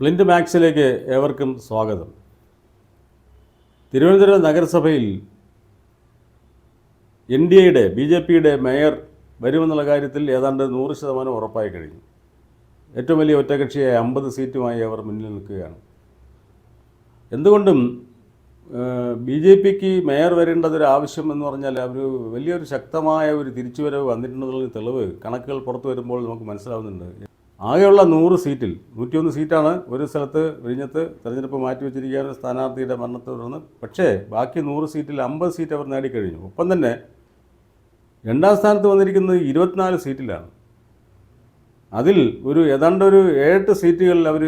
Flint മാക്സിലേക്ക് ഏവർക്കും സ്വാഗതം. തിരുവനന്തപുരം നഗരസഭയിൽ എൻ ഡി എയുടെ ബി ജെ പിയുടെ മേയർ വരുമെന്നുള്ള കാര്യത്തിൽ ഏതാണ്ട് നൂറ് ശതമാനം ഉറപ്പായി കഴിഞ്ഞു. ഏറ്റവും വലിയ ഒറ്റകക്ഷിയായ അമ്പത് സീറ്റുമായി അവർ മുന്നിൽ നിൽക്കുകയാണ്. എന്തുകൊണ്ടും ബി ജെ പിക്ക് മേയർ വരേണ്ടതൊരു ആവശ്യം എന്ന് പറഞ്ഞാൽ അവർ വലിയൊരു ശക്തമായ ഒരു തിരിച്ചുവരവ് വന്നിട്ടുണ്ടെന്നുള്ള തെളിവ് കണക്കുകൾ പുറത്തു വരുമ്പോൾ നമുക്ക് മനസ്സിലാവുന്നുണ്ട്. ആകെയുള്ള നൂറ് സീറ്റിൽ നൂറ്റിയൊന്ന് സീറ്റാണ് ഒരു സ്ഥലത്ത് വിഴിഞ്ഞത്ത് തെരഞ്ഞെടുപ്പ് മാറ്റിവെച്ചിരിക്കുകയാണ് സ്ഥാനാർത്ഥിയുടെ മരണത്തെ തുടർന്ന്. പക്ഷേ ബാക്കി നൂറ് സീറ്റിൽ അമ്പത് സീറ്റ് അവർ നേടിക്കഴിഞ്ഞു. ഒപ്പം തന്നെ രണ്ടാം സ്ഥാനത്ത് വന്നിരിക്കുന്നത് ഇരുപത്തിനാല് സീറ്റിലാണ്. അതിൽ ഒരു ഏതാണ്ട് ഒരു ഏഴെട്ട് സീറ്റുകളിൽ അവർ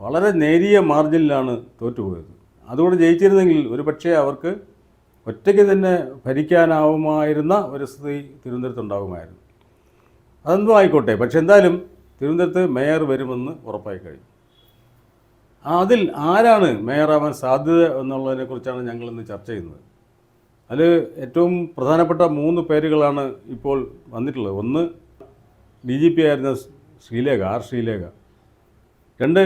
വളരെ നേരിയ മാർജിനിലാണ് തോറ്റുപോയത്. അതുകൊണ്ട് ജയിച്ചിരുന്നെങ്കിൽ ഒരു പക്ഷേ അവർക്ക് ഒറ്റയ്ക്ക് തന്നെ ഭരിക്കാനാവുമായിരുന്ന ഒരു സ്ഥിതി തിരുവനന്തപുരത്തുണ്ടാകുമായിരുന്നു അതെന്തോ ആയിക്കോട്ടെ. പക്ഷെ എന്തായാലും തിരുവനന്തപുരത്ത് മേയർ വരുമെന്ന് ഉറപ്പായി കഴിഞ്ഞു. അതിൽ ആരാണ് മേയറാവാൻ സാധ്യത എന്നുള്ളതിനെക്കുറിച്ചാണ് ഞങ്ങളിന്ന് ചർച്ച ചെയ്യുന്നത്. അതിൽ ഏറ്റവും പ്രധാനപ്പെട്ട മൂന്ന് പേരുകളാണ് ഇപ്പോൾ വന്നിട്ടുള്ളത്. ഒന്ന് ഡി ജി പി ആയിരുന്ന ശ്രീലേഖ ആർ ശ്രീലേഖ. രണ്ട്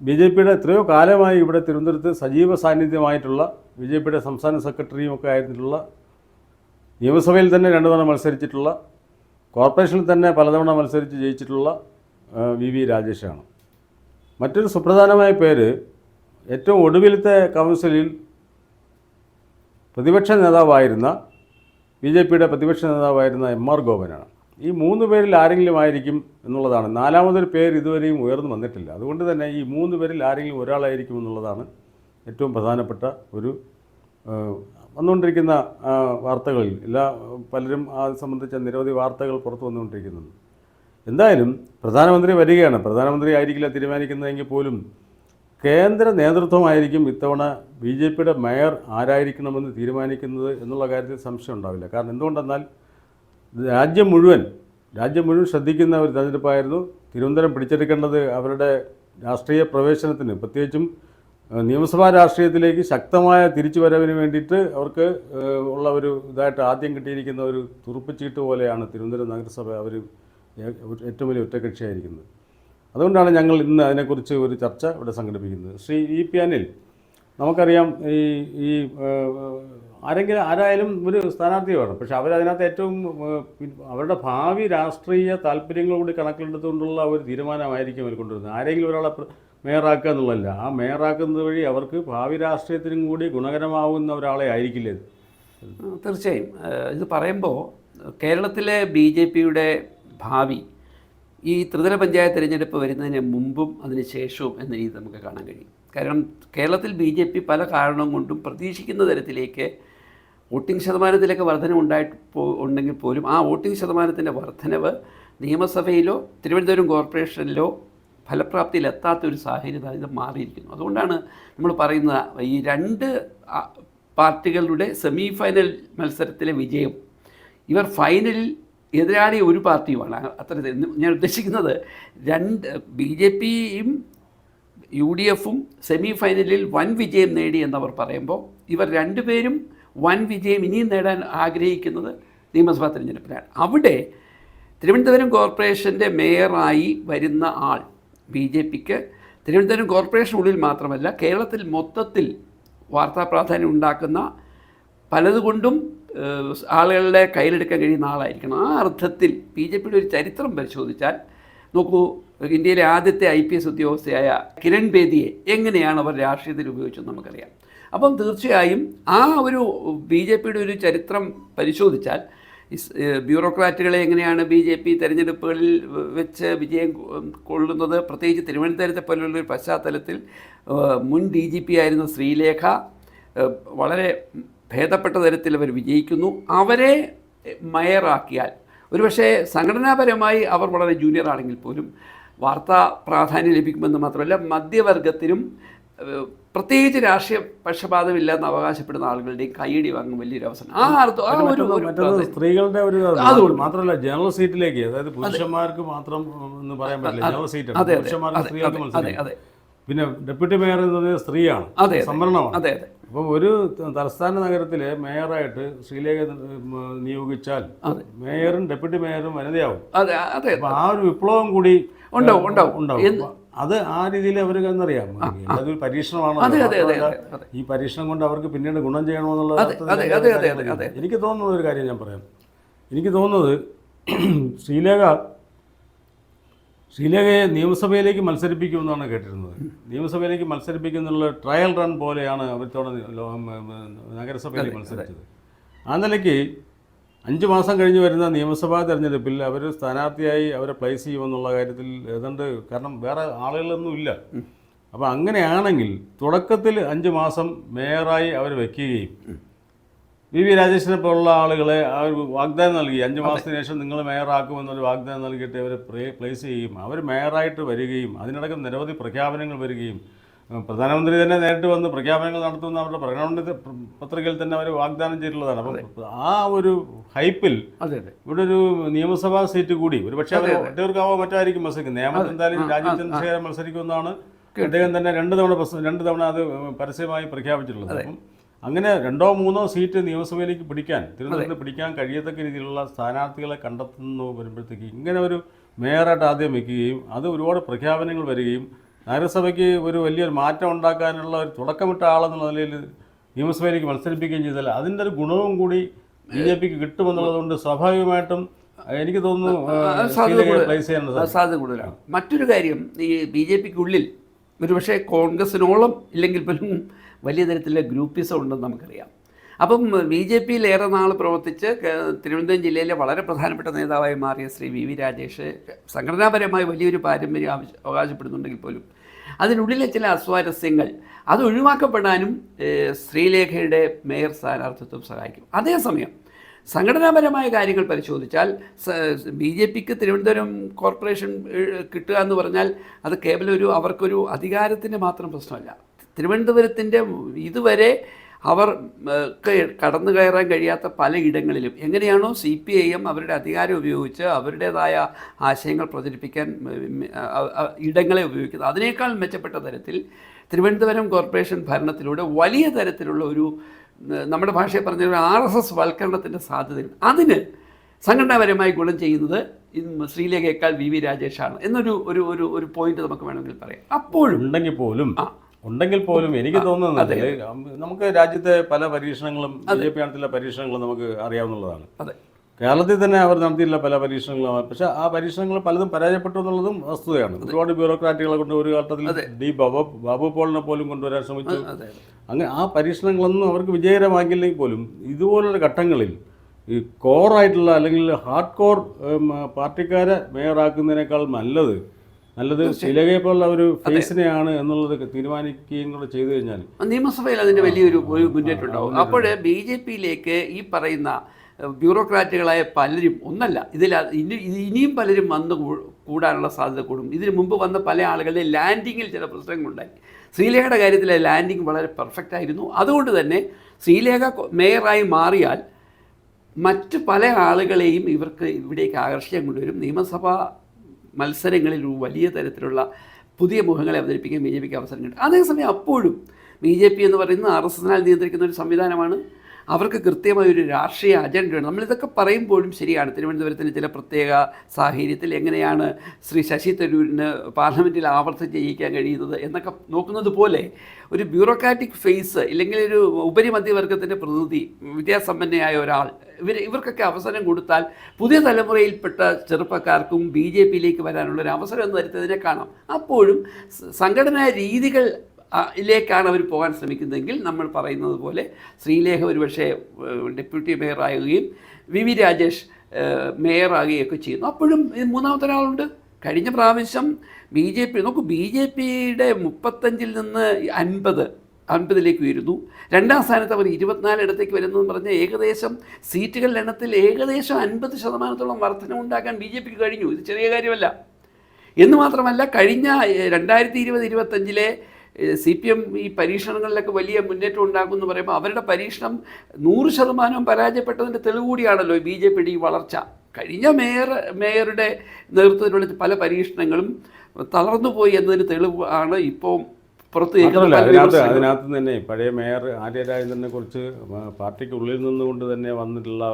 ബി ജെ പിയുടെ എത്രയോ കാലമായി ഇവിടെ തിരുവനന്തപുരത്ത് സജീവ സാന്നിധ്യമായിട്ടുള്ള ബി ജെ പിയുടെ സംസ്ഥാന സെക്രട്ടറിയും ഒക്കെ ആയിരുന്നിട്ടുള്ള നിയമസഭയിൽ തന്നെ രണ്ടു തവണ മത്സരിച്ചിട്ടുള്ള കോർപ്പറേഷനിൽ തന്നെ പലതവണ മത്സരിച്ച് ജയിച്ചിട്ടുള്ള വി വി രാജേഷാണ്. മറ്റൊരു സുപ്രധാനമായ പേര് ഏറ്റവും ഒടുവിലത്തെ കൗൺസിലിൽ പ്രതിപക്ഷ നേതാവായിരുന്ന ബി ജെ പിയുടെ പ്രതിപക്ഷ നേതാവായിരുന്ന എം ആർ ഗോപനാണ്. ഈ മൂന്ന് പേരിൽ ആരെങ്കിലും ആയിരിക്കും എന്നുള്ളതാണ്. നാലാമതൊരു പേര് ഇതുവരെയും ഉയർന്നു വന്നിട്ടില്ല. അതുകൊണ്ട് തന്നെ ഈ മൂന്ന് പേരിൽ ആരെങ്കിലും ഒരാളായിരിക്കും എന്നുള്ളതാണ് ഏറ്റവും പ്രധാനപ്പെട്ട ഒരു വന്നുകൊണ്ടിരിക്കുന്ന വാർത്തകളിൽ. എല്ലാ പലരും അത് സംബന്ധിച്ച നിരവധി വാർത്തകൾ പുറത്തു വന്നുകൊണ്ടിരിക്കുന്നുണ്ട്. എന്തായാലും പ്രധാനമന്ത്രി വരികയാണ്. പ്രധാനമന്ത്രി ആയിരിക്കില്ല തീരുമാനിക്കുന്നതെങ്കിൽ പോലും കേന്ദ്ര നേതൃത്വമായിരിക്കും ഇത്തവണ ബി ജെ പിയുടെ മേയർ ആരായിരിക്കണമെന്ന് തീരുമാനിക്കുന്നത് എന്നുള്ള കാര്യത്തിൽ സംശയം ഉണ്ടാവില്ല. കാരണം എന്തുകൊണ്ടെന്നാൽ രാജ്യം മുഴുവൻ രാജ്യം മുഴുവൻ ശ്രദ്ധിക്കുന്ന ഒരു തെരഞ്ഞെടുപ്പായിരുന്നു തിരുവനന്തപുരം പിടിച്ചെടുക്കേണ്ടത് അവരുടെ രാഷ്ട്രീയ പ്രവേശനത്തിന്. പ്രത്യേകിച്ചും നിയമസഭാ രാഷ്ട്രീയത്തിലേക്ക് ശക്തമായ തിരിച്ചുവരവിന് വേണ്ടിയിട്ട് അവർക്ക് ഉള്ള ഒരു ഇതായിട്ട് ആദ്യം കിട്ടിയിരിക്കുന്ന ഒരു തുറുപ്പുചീട്ട് പോലെയാണ് തിരുവനന്തപുരം നഗരസഭ അവർ ഏറ്റവും വലിയ ഒറ്റക്കക്ഷിയായിരിക്കുന്നത് അതുകൊണ്ടാണ് ഞങ്ങൾ ഇന്ന് അതിനെക്കുറിച്ച് ഒരു ചർച്ച ഇവിടെ സംഘടിപ്പിക്കുന്നത്. ശ്രീ ഇ പി അനിൽ നമുക്കറിയാം ഈ ഈ ആരെങ്കിലും ആരായാലും ഒരു സ്ഥാനാർത്ഥി വേണം പക്ഷെ അവരതിനകത്ത് ഏറ്റവും അവരുടെ ഭാവി രാഷ്ട്രീയ താല്പര്യങ്ങൾ കൂടി കണക്കിലെടുത്തുകൊണ്ടുള്ള ഒരു തീരുമാനമായിരിക്കും അവർ കൊണ്ടുവരുന്നത്. ആരെങ്കിലും ഒരാളെ മേയറാക്കുക എന്നുള്ളതല്ല. ആ മേയറാക്കുന്നത് വഴി അവർക്ക് ഭാവി രാഷ്ട്രീയത്തിനും കൂടി ഗുണകരമാവുന്ന ഒരാളെ ആയിരിക്കില്ല? തീർച്ചയായും. ഇത് പറയുമ്പോൾ കേരളത്തിലെ ബി ജെ പിയുടെ ഭാവി. ഈ ത്രിതല പഞ്ചായത്ത് തിരഞ്ഞെടുപ്പ് വരുന്നതിന് മുമ്പും അതിന് ശേഷവും എന്ന രീതി നമുക്ക് കാണാൻ കഴിയും. കാരണം കേരളത്തിൽ ബി ജെ പി പല കാരണം കൊണ്ടും പ്രതീക്ഷിക്കുന്ന തരത്തിലേക്ക് വോട്ടിംഗ് ശതമാനത്തിലൊക്കെ വർധന ഉണ്ടായിട്ട് ഉണ്ടെങ്കിൽ പോലും ആ വോട്ടിംഗ് ശതമാനത്തിന്റെ വർധനവ് നിയമസഭയിലോ തിരുവനന്തപുരം കോർപ്പറേഷനിലോ ഫലപ്രാപ്തിയിലെത്താത്ത ഒരു സാഹചര്യം ഇത് മാറിയിരിക്കുന്നു. അതുകൊണ്ടാണ് നമ്മൾ പറയുന്നത് ഈ രണ്ട് പാർട്ടികളുടെ സെമി ഫൈനൽ മത്സരത്തിലെ വിജയം ഇവർ ഫൈനലിൽ എതിരാളി ഒരു പാർട്ടിയുമാണ്. അത്തരത്തിൽ ഞാൻ ഉദ്ദേശിക്കുന്നത് രണ്ട് ബി ജെ പിയും യു ഡി എഫും സെമി ഫൈനലിൽ വൻ വിജയം നേടി എന്നവർ പറയുമ്പോൾ ഇവർ രണ്ടുപേരും വൻ വിജയം ഇനിയും നേടാൻ ആഗ്രഹിക്കുന്നത് നിയമസഭാ തിരഞ്ഞെടുപ്പിലാണ്. അവിടെ തിരുവനന്തപുരം കോർപ്പറേഷന്റെ മേയറായി വരുന്ന ആൾ ബി ജെ പിക്ക് തിരുവനന്തപുരം കോർപ്പറേഷനുള്ളിൽ മാത്രമല്ല കേരളത്തിൽ മൊത്തത്തിൽ വാർത്താ പ്രാധാന്യം ഉണ്ടാക്കുന്ന പലതുകൊണ്ടും ആളുകളുടെ കയ്യിലെടുക്കാൻ കഴിയുന്ന ആളായിരിക്കണം. ആ അർത്ഥത്തിൽ ബി ജെ പിയുടെ ഒരു ചരിത്രം പരിശോധിച്ചാൽ നോക്കൂ ഇന്ത്യയിലെ ആദ്യത്തെ ഐ പി എസ് ഉദ്യോഗസ്ഥയായ കിരൺ ബേദിയെ എങ്ങനെയാണ് അവർ രാഷ്ട്രീയത്തിൽ ഉപയോഗിച്ചത് നമുക്കറിയാം. അപ്പം തീർച്ചയായും ആ ഒരു ബി ജെ പിയുടെ ഒരു ചരിത്രം പരിശോധിച്ചാൽ ബ്യൂറോക്രാറ്റുകളെ എങ്ങനെയാണ് ബി ജെ പി തെരഞ്ഞെടുപ്പുകളിൽ വെച്ച് വിജയം കൊള്ളുന്നത് പ്രത്യേകിച്ച് തിരുവനന്തപുരത്തെ പോലുള്ള ഒരു പശ്ചാത്തലത്തിൽ മുൻ ഡി ജി പി ആയിരുന്ന ശ്രീലേഖ വളരെ ഭേദപ്പെട്ട തരത്തിൽ അവർ വിജയിക്കുന്നു. അവരെ മയറാക്കിയാൽ ഒരുപക്ഷെ സംഘടനാപരമായി അവർ വളരെ ജൂനിയർ ആണെങ്കിൽ പോലും വാർത്താ പ്രാധാന്യം ലഭിക്കുമെന്ന് മാത്രമല്ല മധ്യവർഗത്തിനും പ്രത്യേകിച്ച് രാഷ്ട്രീയ പക്ഷപാതമില്ലാന്ന് അവകാശപ്പെടുന്ന ആളുകളുടെയും കൈയടി വാങ്ങും വലിയൊരു അവസരം. ആ അർത്ഥം ആ ഒരു. സ്ത്രീകളുടെ ഒരു അതുകൊണ്ട്. മാത്രമല്ല ജനറൽ സീറ്റിലേക്ക് അതായത് പുരുഷന്മാർക്ക് മാത്രം എന്ന് പറയാൻ പറ്റില്ല. ജനറൽ സീറ്റ് പുരുഷന്മാർക്ക് സ്ത്രീകൾക്ക് പിന്നെ ഡെപ്യൂട്ടി മേയർ എന്നത് സ്ത്രീയാണ്. അതെ. സംവരണമാണ്. അതെ അതെ. അപ്പോൾ ഒരു തലസ്ഥാന നഗരത്തിലെ മേയറായിട്ട് ശ്രീലേഖ നിയോഗിച്ചാൽ മേയറും ഡെപ്യൂട്ടി മേയറും വനിതയാവും. അതെ അതെ. ആ ഒരു വിപ്ലവം കൂടി ഉണ്ടാവും, ഉണ്ടാവും. ഉണ്ടാവും. അത് ആ രീതിയിൽ അവർക്ക് എന്നറിയാം. അതൊരു പരീക്ഷണമാണ്. ഈ പരീക്ഷണം കൊണ്ട് അവർക്ക് പിന്നീട് ഗുണം ചെയ്യണമെന്നുള്ള. എനിക്ക് തോന്നുന്ന ഒരു കാര്യം ഞാൻ പറയാം. എനിക്ക് തോന്നുന്നത് ശ്രീലേഖ ശ്രീലേഖയെ നിയമസഭയിലേക്ക് മത്സരിപ്പിക്കുമെന്നാണ് കേട്ടിരുന്നത്. നിയമസഭയിലേക്ക് മത്സരിപ്പിക്കുന്നുള്ള ട്രയൽ റൺ പോലെയാണ് അവരത്തോടെ നഗരസഭയിലേക്ക് മത്സരിച്ചത്. ആ നിലയ്ക്ക് അഞ്ച് മാസം കഴിഞ്ഞ് വരുന്ന നിയമസഭാ തെരഞ്ഞെടുപ്പിൽ അവർ സ്ഥാനാർത്ഥിയായി അവരെ പ്ലേസ് ചെയ്യുമെന്നുള്ള കാര്യത്തിൽ ഏതാണ്ട് കാരണം വേറെ ആളുകളൊന്നും ഇല്ല. അപ്പോൾ അങ്ങനെയാണെങ്കിൽ തുടക്കത്തിൽ അഞ്ച് മാസം മേയറായി അവർ വയ്ക്കുകയും വി വി രാജേഷിനെ പോലുള്ള ആളുകളെ അവർ ഒരു വാഗ്ദാനം നൽകി. അഞ്ച് മാസത്തിന് ശേഷം നിങ്ങൾ മേയറാക്കുമെന്നൊരു വാഗ്ദാനം നൽകിയിട്ട് അവരെ പ്ലേസ് ചെയ്യും അവർ മേയറായിട്ട് വരികയും അതിനടക്കം നിരവധി പ്രഖ്യാപനങ്ങൾ വരികയും പ്രധാനമന്ത്രി തന്നെ നേരിട്ട് വന്ന് പ്രഖ്യാപനങ്ങൾ നടത്തുന്ന അവരുടെ പ്രകടന പത്രികയിൽ തന്നെ അവർ വാഗ്ദാനം ചെയ്തിട്ടുള്ളതാണ്. അപ്പം ആ ഒരു ഹൈപ്പിൽ ഇവിടെ ഒരു നിയമസഭാ സീറ്റ് കൂടി ഒരു പക്ഷേ അവർ ഒറ്റവർക്കാവോ മറ്റായിരിക്കും മത്സരിക്കും നിയമം എന്തായാലും രാജീവ് ചന്ദ്രശേഖരൻ മത്സരിക്കുമെന്നാണ് അദ്ദേഹം തന്നെ രണ്ട് തവണ രണ്ട് തവണ അത് പരസ്യമായി പ്രഖ്യാപിച്ചിട്ടുള്ളത്. അപ്പം അങ്ങനെ രണ്ടോ മൂന്നോ സീറ്റ് നിയമസഭയിലേക്ക് പിടിക്കാൻ തിരുവനന്തപുരത്ത് പിടിക്കാൻ കഴിയത്തക്ക രീതിയിലുള്ള സ്ഥാനാർത്ഥികളെ കണ്ടെത്തുന്നു വരുമ്പോഴത്തേക്ക് ഇങ്ങനെ ഒരു മേയറായിട്ട് ആദ്യം വയ്ക്കുകയും അത് ഒരുപാട് പ്രഖ്യാപനങ്ങൾ വരികയും നഗരസഭയ്ക്ക് ഒരു വലിയൊരു മാറ്റം ഉണ്ടാക്കാനുള്ള ഒരു തുടക്കമിട്ട ആളെന്നുള്ള നിലയിൽ നിയമസഭയിലേക്ക് മത്സരിപ്പിക്കുകയും ചെയ്താൽ അതിന്റെ ഒരു ഗുണവും കൂടി ബി ജെ പിക്ക് കിട്ടുമെന്നുള്ളതുകൊണ്ട് സ്വാഭാവികമായിട്ടും എനിക്ക് തോന്നുന്നു സാധ്യത കൂടുതലാണ്. മറ്റൊരു കാര്യം ഈ ബി ജെ പിക്കുള്ളിൽ ഒരുപക്ഷെ കോൺഗ്രസിനോളം ഇല്ലെങ്കിൽ പോലും വലിയ തരത്തിലുള്ള ഗ്രൂപ്പിസം ഉണ്ടെന്ന് നമുക്കറിയാം. അപ്പം ബി ജെ പിയിൽ ഏറെ നാൾ പ്രവർത്തിച്ച് തിരുവനന്തപുരം ജില്ലയിലെ വളരെ പ്രധാനപ്പെട്ട നേതാവായി മാറിയ ശ്രീ വി വി രാജേഷ് സംഘടനാപരമായി വലിയൊരു പാരമ്പര്യം ആവശ്യ അവകാശപ്പെടുന്നുണ്ടെങ്കിൽ പോലും അതിനുള്ളിലെ ചില അസ്വാരസ്യങ്ങൾ അത് ഒഴിവാക്കപ്പെടാനും ശ്രീലേഖയുടെ മേയർ സ്ഥാനാർത്ഥിത്വം സഹായിക്കും. അതേസമയം സംഘടനാപരമായ കാര്യങ്ങൾ പരിശോധിച്ചാൽ ബി ജെ പിക്ക് തിരുവനന്തപുരം കോർപ്പറേഷൻ കിട്ടുക എന്ന് പറഞ്ഞാൽ അത് കേവലം ഒരു അവർക്കൊരു അധികാരത്തിന്റെ മാത്രം പ്രശ്നമല്ല. തിരുവനന്തപുരത്തിന്റെ ഇതുവരെ അവർ കടന്നു കയറാൻ കഴിയാത്ത പല ഇടങ്ങളിലും. എങ്ങനെയാണോ സി പി ഐ എം അവരുടെ അധികാരം ഉപയോഗിച്ച് അവരുടേതായ ആശയങ്ങൾ പ്രചരിപ്പിക്കാൻ ഇടങ്ങളെ ഉപയോഗിക്കുന്നത്. അതിനേക്കാൾ മെച്ചപ്പെട്ട തരത്തിൽ തിരുവനന്തപുരം കോർപ്പറേഷൻ ഭരണത്തിലൂടെ വലിയ തരത്തിലുള്ള ഒരു നമ്മുടെ ഭാഷയെ പറഞ്ഞ ആർ എസ് എസ് വൽക്കരണത്തിന്റെ സാധ്യതയുണ്ട്. അതിന് സംഘടനാപരമായി ഗുണം ചെയ്യുന്നത് ഇന്ന് ശ്രീലേഖയേക്കാൾ വി വി രാജേഷാണ്. എന്നൊരു ഒരു ഒരു ഒരു പോയിന്റ് നമുക്ക് വേണമെങ്കിൽ പറയാം. അപ്പോഴും ഉണ്ടെങ്കിൽ പോലും ആ. ഉണ്ടെങ്കിൽ പോലും എനിക്ക് തോന്നുന്നത് നമുക്ക് രാജ്യത്തെ പല പരീക്ഷണങ്ങളും ബി ജെ പി നടത്തിയുള്ള പരീക്ഷണങ്ങളും നമുക്ക് അറിയാവുന്നതാണ്. അതെ. കേരളത്തിൽ തന്നെ അവർ നടത്തിയിട്ടുള്ള പല പരീക്ഷണങ്ങളും പക്ഷെ ആ പരീക്ഷണങ്ങൾ പലതും പരാജയപ്പെട്ടു എന്നുള്ളതും വസ്തുതയാണ്. ഒരുപാട് ബ്യൂറോക്രാറ്റുകളെ കൊണ്ട് ഒരു ഘട്ടത്തിൽ ഡി ബാബു ബാബു പോളിനെ പോലും കൊണ്ടുവരാൻ ശ്രമിച്ചു. അങ്ങനെ ആ പരീക്ഷണങ്ങളൊന്നും അവർക്ക് വിജയകരമാക്കില്ലെങ്കിൽ പോലും ഇതുപോലുള്ള ഘട്ടങ്ങളിൽ ഈ കോറായിട്ടുള്ള അല്ലെങ്കിൽ ഹാർഡ് കോർ പാർട്ടിക്കാരെ മേയറാക്കുന്നതിനേക്കാൾ നല്ലത് നല്ലത് ശിലകയെ പോലുള്ള ഒരു ഫേസിനെയാണ് എന്നുള്ളത് തീരുമാനിക്കുകയും കൂടെ ചെയ്തു കഴിഞ്ഞാൽ നിയമസഭയിൽ അതിന്റെ വലിയൊരു ഒരു മുന്നേറ്റം ഉണ്ടാവും. അപ്പോൾ ബി ജെ പിയിലേക്ക് ഈ പറയുന്ന ബ്യൂറോക്രാറ്റുകളായ പലരും ഒന്നല്ല ഇതിൽ ഇനി ഇനിയും പലരും വന്ന് കൂടാനുള്ള സാധ്യത കൂടും. ഇതിന് മുമ്പ് വന്ന പല ആളുകളുടെ ലാൻഡിങ്ങിൽ ചില പ്രശ്നങ്ങളുണ്ടായി ശ്രീലേഖയുടെ കാര്യത്തിലെ ലാൻഡിങ് വളരെ പെർഫെക്റ്റ് ആയിരുന്നു. അതുകൊണ്ട് തന്നെ ശ്രീലേഖ മേയറായി മാറിയാൽ മറ്റ് പല ആളുകളെയും ഇവർക്ക് ഇവിടേക്ക് ആകർഷിക്കാൻ കൊണ്ടുവരും. നിയമസഭാ മത്സരങ്ങളിൽ വലിയ തരത്തിലുള്ള പുതിയ മുഖങ്ങളെ അവതരിപ്പിക്കാൻ ബി ജെ പിക്ക് അവസരം കിട്ടും. അതേസമയം അപ്പോഴും ബി ജെ പി എന്ന് പറയുന്നത് ആർ എസ് എസിനാൽ നിയന്ത്രിക്കുന്ന ഒരു സംവിധാനമാണ്. അവർക്ക് കൃത്യമായ ഒരു രാഷ്ട്രീയ അജണ്ടയുണ്ട് നമ്മളിതൊക്കെ പറയുമ്പോഴും ശരിയാണ്. തിരുവനന്തപുരത്തിന് ചില പ്രത്യേക സാഹചര്യത്തിൽ എങ്ങനെയാണ് ശ്രീ ശശി തരൂരിന് പാർലമെന്റിൽ ആവർത്തിച്ച് ജയിക്കാൻ കഴിയുന്നത് എന്നൊക്കെ നോക്കുന്നത് പോലെ ഒരു ബ്യൂറോക്രാറ്റിക് ഫേസ് ഇല്ലെങ്കിൽ ഒരു ഉപരിമധ്യവർഗത്തിന്റെ പ്രതിനിധി വിദ്യാസമ്പന്നയായ ഒരാൾ ഇവർ ഇവർക്കൊക്കെ അവസരം കൊടുത്താൽ പുതിയ തലമുറയിൽപ്പെട്ട ചെറുപ്പക്കാർക്കും ബി ജെ പിയിലേക്ക് വരാനുള്ള ഒരു അവസരം എന്ന് വരുത്തതിനെ കാണാം. അപ്പോഴും സംഘടനാ രീതികൾ ആ, അവർ പോകാൻ ശ്രമിക്കുന്നതെങ്കിൽ നമ്മൾ പറയുന്നത് പോലെ ശ്രീലേഖ ഒരുപക്ഷെ ഡെപ്യൂട്ടി മേയറാകുകയും വി വി രാജേഷ് മേയറാകുകയും ഒക്കെ ചെയ്യുന്നു. അപ്പോഴും മൂന്നാമത്തെ ഒരാളുണ്ട്. കഴിഞ്ഞ പ്രാവശ്യം ബി ജെ പി നോക്കൂ ബി ജെ പിയുടെ മുപ്പത്തഞ്ചിൽ നിന്ന് അൻപത് അൻപതിലേക്ക് ഉയരുന്നു. രണ്ടാം സ്ഥാനത്ത് അവർ ഇരുപത്തിനാല് ഇടത്തേക്ക് വരുന്നതെന്ന് പറഞ്ഞാൽ ഏകദേശം സീറ്റുകളുടെ എണ്ണത്തിൽ ഏകദേശം അൻപത് ശതമാനത്തോളം വർധനമുണ്ടാക്കാൻ ബി ജെ പിക്ക് കഴിഞ്ഞു. ഇത് ചെറിയ കാര്യമല്ല. എന്ന് മാത്രമല്ല കഴിഞ്ഞ രണ്ടായിരത്തി ഇരുപത് ഇരുപത്തഞ്ചിലെ സി പി എം ഈ പരീക്ഷണങ്ങളിലൊക്കെ വലിയ മുന്നേറ്റം ഉണ്ടാക്കും എന്ന് പറയുമ്പോൾ അവരുടെ പരീക്ഷണം നൂറ് ശതമാനം പരാജയപ്പെട്ടതിന്റെ തെളിവ് കൂടിയാണല്ലോ ബി ജെ പിയുടെ ഈ വളർച്ച. കഴിഞ്ഞ മേയർ മേയറുടെ നേതൃത്വത്തിലുള്ള പല പരീക്ഷണങ്ങളും തളർന്നു പോയി എന്നതിന് തെളിവാണ് ഇപ്പോൾ പുറത്ത് അതിനകത്ത് അതിനകത്ത് തന്നെ പഴയ മേയർ ആര്യരാജനെ കുറിച്ച് പാർട്ടിക്ക് ഉള്ളിൽ നിന്നുകൊണ്ട് തന്നെ വന്നിട്ടുള്ള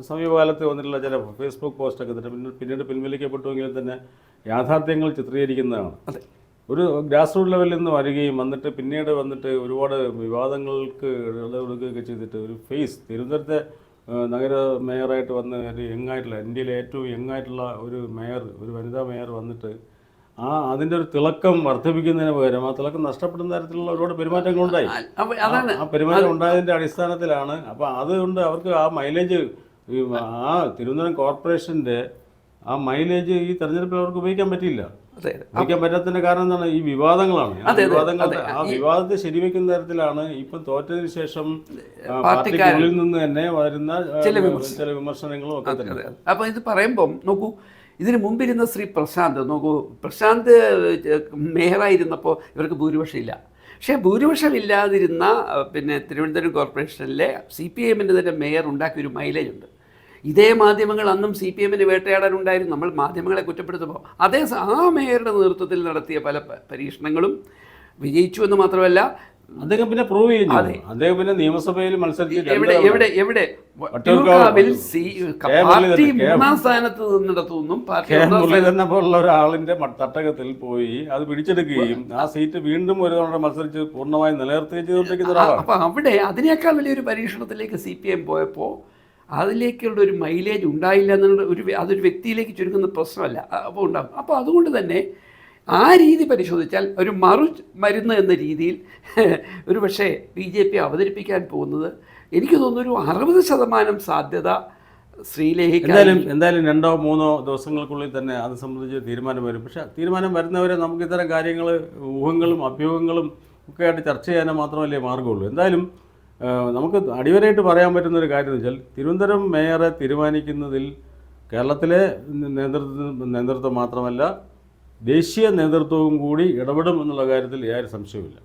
സമീപകാലത്ത് വന്നിട്ടുള്ള ചില ഫേസ്ബുക്ക് പോസ്റ്റൊക്കെ തന്നെ പിന്നീട് പിന്നീട് പിൻവലിക്കപ്പെട്ടുവെങ്കിലും തന്നെ യാഥാർത്ഥ്യങ്ങൾ ചിത്രീകരിക്കുന്നതാണ്. അതെ. ഒരു ഗ്രാസ് റൂട്ട് ലെവലിൽ നിന്ന് വരികയും വന്നിട്ട് പിന്നീട് വന്നിട്ട് ഒരുപാട് വിവാദങ്ങൾക്ക് ഇടകൊടുക്കുകയൊക്കെ ചെയ്തിട്ട് ഒരു ഫേസ് തിരുവനന്തപുരത്തെ നഗര മേയറായിട്ട് വന്ന ഒരു യങ്ങായിട്ടുള്ള ഇന്ത്യയിലെ ഏറ്റവും യങ്ങായിട്ടുള്ള ഒരു മേയർ ഒരു വനിതാ മേയർ വന്നിട്ട് ആ അതിന്റെ ഒരു തിളക്കം വർദ്ധിപ്പിക്കുന്നതിന് പകരം ആ തിളക്കം നഷ്ടപ്പെടുന്ന തരത്തിലുള്ള ഒരുപാട് പെരുമാറ്റങ്ങൾ ഉണ്ടായി ആ പെരുമാറ്റം ഉണ്ടായതിന്റെ അടിസ്ഥാനത്തിലാണ്. അപ്പൊ അതുകൊണ്ട് അവർക്ക് ആ മൈലേജ് ആ തിരുവനന്തപുരം കോർപ്പറേഷന്റെ ആ മൈലേജ് ഈ തെരഞ്ഞെടുപ്പിൽ അവർക്ക് ഉപയോഗിക്കാൻ പറ്റില്ല ഉപയോഗിക്കാൻ പറ്റാത്തതിന്റെ കാരണം എന്താണ്? ഈ വിവാദങ്ങളാണ്. വിവാദങ്ങൾ ആ വിവാദത്തെ ശരിവെക്കുന്ന തരത്തിലാണ് ഇപ്പൊ തോറ്റതിന് ശേഷം പാർട്ടിക്കുള്ളിൽ നിന്ന് തന്നെ വരുന്ന ചില വിമർശനങ്ങളും ഒക്കെ തന്നെ. അപ്പൊ ഇത് പറയുമ്പം നോക്കൂ ഇതിന് മുമ്പിരുന്ന ശ്രീ പ്രശാന്ത് നോക്കൂ പ്രശാന്ത് മേയറായിരുന്നപ്പോൾ ഇവർക്ക് ഭൂരിപക്ഷം ഇല്ല പക്ഷേ ഭൂരിപക്ഷം ഇല്ലാതിരുന്ന അഹ്, പിന്നെ തിരുവനന്തപുരം കോർപ്പറേഷനിലെ സി പി എമ്മിന്റെ തന്നെ മേയർ ഉണ്ടാക്കിയ ഒരു മൈലേജ് ഉണ്ട്. ഇതേ മാധ്യമങ്ങൾ അന്നും സി പി എമ്മിന് വേട്ടയാടാനുണ്ടായിരുന്നു. നമ്മൾ മാധ്യമങ്ങളെ കുറ്റപ്പെടുത്തുമ്പോൾ അതേ ആ മേയറുടെ നേതൃത്വത്തിൽ നടത്തിയ പല പരീക്ഷണങ്ങളും വിജയിച്ചു എന്ന് മാത്രമല്ല അദ്ദേഹം പിന്നെ പ്രൂവ് ചെയ്യുന്നു. അദ്ദേഹം പിന്നെ നിയമസഭയിൽ മത്സരിച്ച് എവിടെ എവിടെ എവിടെ. പാർട്ടി മൂന്നാം സ്ഥാനത്ത് മുരളീധരനെ പോലുള്ള ഒരാളിന്റെ തട്ടകത്തിൽ പോയി അത് പിടിച്ചെടുക്കുകയും ആ സീറ്റ് വീണ്ടും ഒരു തവണ മത്സരിച്ച് പൂർണമായി നിലനിർത്തുകയും ചെയ്തുകൊണ്ടിരിക്കുന്ന ഒരാളാണ്. അപ്പൊ അവിടെ അതിനേക്കാൾ വലിയൊരു പരീക്ഷണത്തിലേക്ക് സി പി എം പോയപ്പോൾ അതിലേക്കുള്ള ഒരു മൈലേജ് ഉണ്ടായില്ല എന്നുള്ള ഒരു അതൊരു വ്യക്തിയിലേക്ക് ചുരുങ്ങുന്ന പ്രശ്നമല്ല. അപ്പോൾ ഉണ്ടാകും അപ്പോൾ അതുകൊണ്ട് തന്നെ ആ രീതി പരിശോധിച്ചാൽ ഒരു മറു മരുന്ന് എന്ന രീതിയിൽ ഒരു പക്ഷേ ബി ജെ പി അവതരിപ്പിക്കാൻ പോകുന്നത് എനിക്ക് തോന്നുന്നു ഒരു അറുപത് ശതമാനം സാധ്യത ശ്രീലേഖിക്കാൻ എന്തായാലും എന്തായാലും രണ്ടോ മൂന്നോ ദിവസങ്ങൾക്കുള്ളിൽ തന്നെ അത് സംബന്ധിച്ച് തീരുമാനം വരും. പക്ഷേ തീരുമാനം വരുന്നവരെ നമുക്ക് ഇത്തരം കാര്യങ്ങൾ ഊഹങ്ങളും അഭ്യൂഹങ്ങളും ഒക്കെ ആയിട്ട് ചർച്ച ചെയ്യാനേ മാത്രമല്ലേ മാർഗമുള്ളൂ എന്തായാലും നമുക്ക് അടിവരായിട്ട് പറയാൻ പറ്റുന്ന ഒരു കാര്യം എന്ന് വെച്ചാൽ തിരുവനന്തപുരം മേയറെ തീരുമാനിക്കുന്നതിൽ കേരളത്തിലെ നേതൃത്വം നേതൃത്വം മാത്രമല്ല ദേശീയ നേതൃത്വവും കൂടി ഇടപെടും എന്നുള്ള കാര്യത്തിൽ യാതൊരു സംശയവുമില്ല.